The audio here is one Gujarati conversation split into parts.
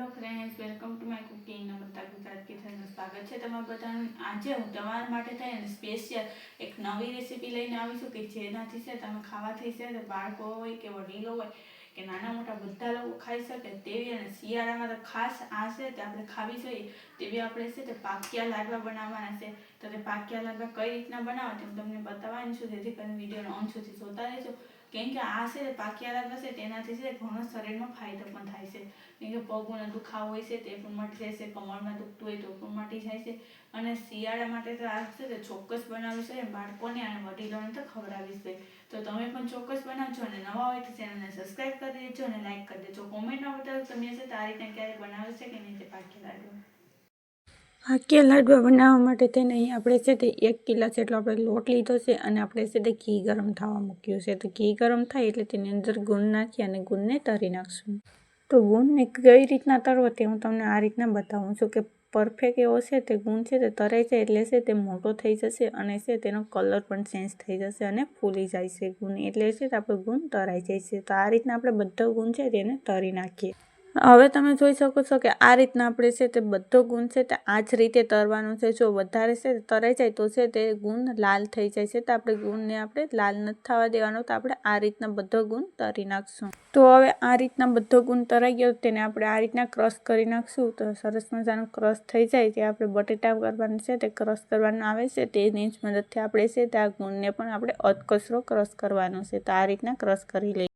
Hello friends welcome to my cooking Namrata Gujarat કિચનનું સ્વાગત છે તમારા બધાનું. આજે હું તમારા માટે થઈને સ્પેશિયલ એક નવી રેસીપી લઈને આવી છું કે જેનાથી છે તમે ખાવાથી છે તો બાળકો હોય કે વડીલો હોય કે નાના મોટા બધા લોકો ખાઈ શકે તેવી અને શિયાળામાં તો ખાસ આ છે તે આપણે ખાવી જોઈએ. તેવી આપણે છે તે પાકિયા લાડવા બનાવવાના છે. તો તે પાકિયા લાડવા કઈ રીતના બનાવવા તે હું તમને બતાવવાની છું. જેથી કરીને વિડીયોનો અંત સુધી જોતા રહેજો. કેમ કે આ છે પાકી આદત હશે તેનાથી છે ઘણો શરીરમાં ફાયદો પણ થાય છે. કેમ કે પગોનો દુખાવો હોય છે, તે પણ મટી જાય છે, કમરમાં દુખતું હોય તો પણ મટી જાય છે. અને શિયાળા માટે તો આ છે ચોક્કસ બનાવી છે બાળકોને અને વડીલોને તો ખવડાવી છે. તો તમે પણ ચોક્કસ બનાવજો અને નવા હોય તો ચેનલને સબસ્ક્રાઈબ કરી દેજો અને લાઈક કરી દેજો. કોમેન્ટમાં બતાવો તમે છે તારી આ રીતે ક્યારે બનાવે છે કે નહીં તે પાકિયા લાડવા કે લાડવા બનાવવા માટે તેને અહીં આપણે છે તે એક કિલા જેટલો આપણે લોટ લીધો છે અને આપણે છે તે ઘી ગરમ થવા મૂક્યું છે. તો ઘી ગરમ થાય એટલે તેની અંદર ગુણ નાખી અને ગુણને તરી નાખશું. તો ગુણને કઈ રીતના તરવો તે હું તમને આ રીતના બતાવું છું કે પરફેક્ટ એવો છે તે ગુણ છે તે તરાઈ જાય એટલે છે તે મોટો થઈ જશે અને છે તેનો કલર પણ ચેન્જ થઈ જશે અને ફૂલી જાય છે ગુણ એટલે છે તે આપણો ગુણ તરાઈ જાય છે. તો આ રીતના આપણે બધો ગુણ છે તેને તરી નાખીએ. હવે તમે જોઈ શકો છો કે આ રીતના આપણે છે તે બધો ગુણ છે તે આ જ રીતે તરવાનો છે. જો વધારે છે તરાઈ જાય તો છે તે ગુણ લાલ થઈ જાય છે. તો આપણે ગુણને આપણે લાલ નથી થવા દેવાનો તો આપણે આ રીતના બધો ગુણ તરી નાખશું. તો હવે આ રીતના બધો ગુણ તરાઈ ગયો તેને આપણે આ રીતના ક્રશ કરી નાખશું. તો સરસ મજાનો ક્રશ થઈ જાય તે આપણે બટેટા કરવાનું છે તે ક્રશ કરવાનું આવે છે. તેની જ મદદથી આપણે છે તે આ ગુણને પણ આપણે અધકચરો ક્રશ કરવાનો છે. તો આ રીતના ક્રશ કરી લઈએ.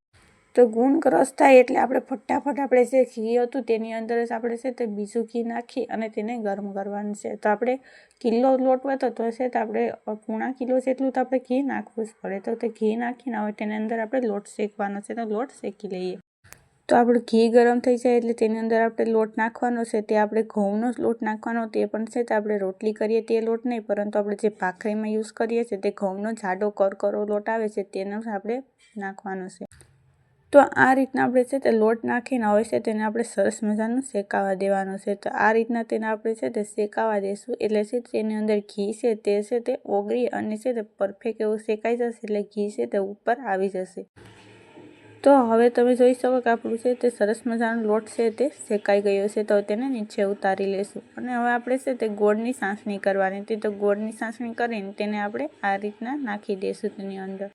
તો ગુણ ક્રોસ થાય એટલે આપણે ફટાફટ આપણે જે ઘી હતું તેની અંદર જ આપણે છે તે બીજું ઘી નાખી અને તેને ગરમ કરવાનું છે. તો આપણે કિલો લોટ હોય તો છે તો આપણે પૂણા કિલો જેટલું તો આપણે ઘી નાખવું જ પડે. તો તે ઘી નાખી ના હોય તેની અંદર આપણે લોટ શેકવાનો છે. તો લોટ શેકી લઈએ. તો આપણું ઘી ગરમ થઈ જાય એટલે તેની અંદર આપણે લોટ નાખવાનો છે. તે આપણે ઘઉંનો લોટ નાખવાનો, તે પણ છે તો આપણે રોટલી કરીએ તે લોટ નહીં, પરંતુ આપણે જે ભાખરીમાં યુઝ કરીએ છીએ તે ઘઉંનો જાડો કરકરો લોટ આવે છે તેનો આપણે નાખવાનો છે. તો આ રીતના આપણે છે તે લોટ નાખીને હવે છે તેને આપણે સરસ મજાનું શેકાવા દેવાનું છે તો આ રીતના તેને આપણે છે તે શેકાવા દેશું એટલે છે તેની અંદર ઘી છે તે છે તે ઓગળી અને છે તે પરફેક્ટ એવું શેકાઈ જશે એટલે ઘી છે તે ઉપર આવી જશે તો હવે તમે જોઈ શકો કે આપણું છે તે સરસ મજાનો લોટ છે તે શેકાઈ ગયો છે તો તેને નીચે ઉતારી લેશું અને હવે આપણે છે તે ગોળની સાસણી કરવાની હતી તો ગોળની સાસણી કરીને તેને આપણે આ રીતના નાખી દઈશું તેની અંદર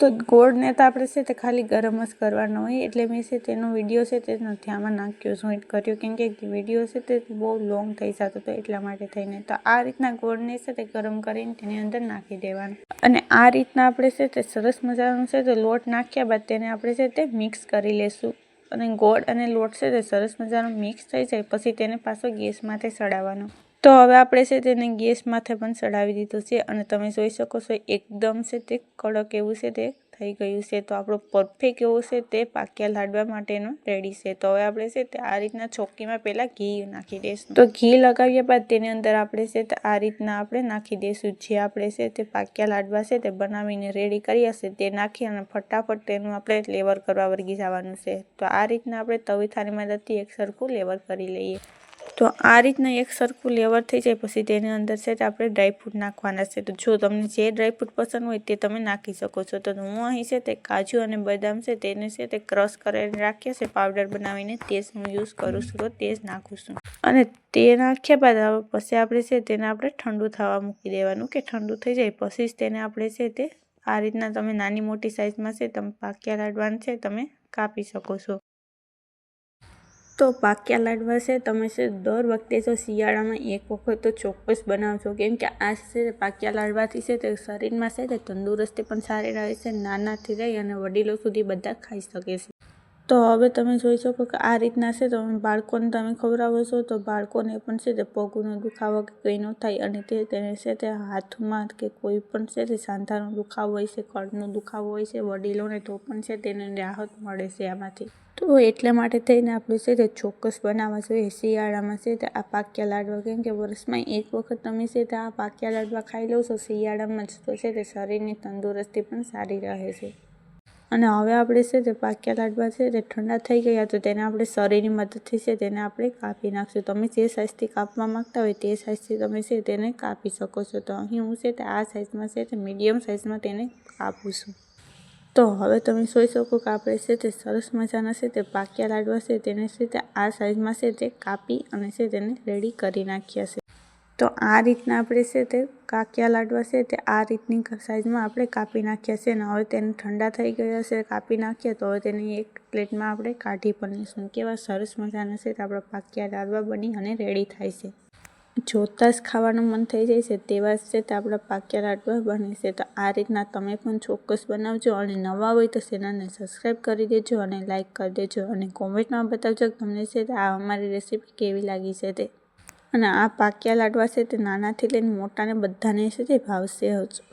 તો ગોળને તો આપણે છે તે ખાલી ગરમ જ કરવાનો હોય. એટલે મેં છે તેનો વીડિયો છે તે આમાં નાખ્યો જોઈન્ટ કર્યો કેમ કે વીડિયો છે તે બહુ લોંગ થઈ જતો હતો એટલા માટે થઈને. તો આ રીતના ગોળને છે તે ગરમ કરીને તેની અંદર નાખી દેવાનું. અને આ રીતના આપણે છે તે સરસ મજાનું છે તે લોટ નાખ્યા બાદ તેને આપણે છે તે મિક્સ કરી લેશું. અને ગોળ અને લોટ છે તે સરસ મજાનો મિક્સ થઈ જાય. પછી તેને પાછો ગેસમાંથી ચડાવવાનો તો હવે આપણે છે તેને ગેસ માથે પણ ચડાવી દીધું છે અને તમે જોઈ શકો છો એકદમ છે તે કડક એવું છે તે થઈ ગયું છે. તો આપણો પરફેક્ટ એવું છે તે પાક્યા લાડવા માટેનો રેડી છે. તો હવે આપણે છે તે આ રીતના ચોકીમાં પહેલાં ઘી નાખી દઈશું. તો ઘી લગાવ્યા બાદ તેની અંદર આપણે છે તે આ રીતના આપણે નાખી દઈશું. જે આપણે છે તે પાક્યા લાડવા છે તે બનાવીને રેડી કરી હશે તે નાખી અને ફટાફટ તેનું આપણે લેવર કરવા વર્ગી જવાનું છે. તો આ રીતના આપણે તવી થાળીમાં મદદથી એક સરખું લેવર કરી લઈએ. તો આ રીતના એક સરખું લેવર થઈ જાય, પછી તેની અંદર છે આપણે ડ્રાયફ્રૂટ નાખવાના છે. તો જો તમને જે ડ્રાયફ્રૂટ પસંદ હોય તે તમે નાખી શકો છો. તો હું અહીં છે તે કાજુ અને બદામ છે તેને છે તે ક્રશ કરીને રાખ્યા છે પાવડર બનાવીને તે હું યુઝ કરું છું તો તે જ નાખું છું. અને તે નાખ્યા બાદ પછી આપણે છે તેને આપણે ઠંડુ થવા મૂકી દેવાનું કે ઠંડુ થઈ જાય. પછી જ તેને આપણે છે તે આ રીતના તમે નાની મોટી સાઇઝમાં છે તમે પાક્યા લાડવાન છે તમે કાપી શકો છો. તો પાક્યા લાડવા છે તમે છે દર વખતે જો શિયાળામાં એક વખત તો ચોક્કસ બનાવજો. કેમ કે આ છે પાક્યા લાડવાથી છે તે શરીરમાં છે તે તંદુરસ્તી પણ સારી રહે છે, નાનાથી રહી અને વડીલો સુધી બધા ખાઈ શકે છે. તો હવે તમે જોઈ શકો કે આ રીતના છે. તમે બાળકોને તમે ખવડાવો છો તો બાળકોને પણ છે તે પગનો દુખાવો કે કંઈ ન થાય અને તે તેને છે તે હાથમાં કે કોઈ પણ છે તે સાંધાનો દુખાવો હોય છે, કળનો દુખાવો હોય છે, વડીલોને તો પણ છે તેને રાહત મળે છે આમાંથી. તો એટલા માટે થઈને આપણે છે તે ચોક્કસ બનાવવા જોઈએ. શિયાળામાં છે તે આ પાક્યા લાડવા, કેમ કે વર્ષમાં એક વખત તમે છે તે આ પાક્યા લાડવા ખાઈ લો છો, શિયાળામાં જ તો છે તે શરીરની તંદુરસ્તી પણ સારી રહે છે. અને હવે આપણે છે તે પાક્યા લાડવા છે તે ઠંડા થઈ ગયા તો તેને આપણે શરીરની મદદથી છે તેને આપણે કાપી નાખશું તમે જે સાઇઝથી કાપવા માંગતા હોય તે સાઇઝથી તમે છે તેને કાપી શકો છો તો અહીં હું છે તે આ સાઇઝમાં છે તે મીડિયમ સાઇઝમાં તેને કાપું છું તો હવે તમે જોઈ શકો કે આપણે છે તે સરસ મજાના છે તે પાક્યા લાડવા છે તેને છે તે આ સાઇઝમાં છે તે કાપી અને છે તેને રેડી કરી નાખ્યા છે તો આ રીતના આપણે છે તે કાકિયા લાડવા છે તે આ રીતની સાઇઝમાં આપણે કાપી નાખ્યા છે ને હવે તેને ઠંડા થઈ ગયા છે, કાપી નાખીએ તો હવે તેની એક પ્લેટમાં આપણે કાઢી પણ લઈશું કેવા સરસ મજાના છે તે આપણા પાકિયા લાડવા બની અને રેડી થાય છે. જોતાં જ ખાવાનું મન થઈ જાય છે તેવા જ છે તે આપણા પાકિયા લાડવા બને છે. તો આ રીતના તમે પણ ચોક્કસ બનાવજો અને નવા હોય તો ચેનલને સબસ્ક્રાઈબ કરી દેજો અને લાઇક કરી દેજો અને કોમેન્ટમાં બતાવજો તમને છે આ અમારી રેસીપી કેવી લાગી છે તે. અને આ પાકિયા લાડવા છે તે નાનાથી લઈને મોટાને બધાને છે તે ભાવશે જ.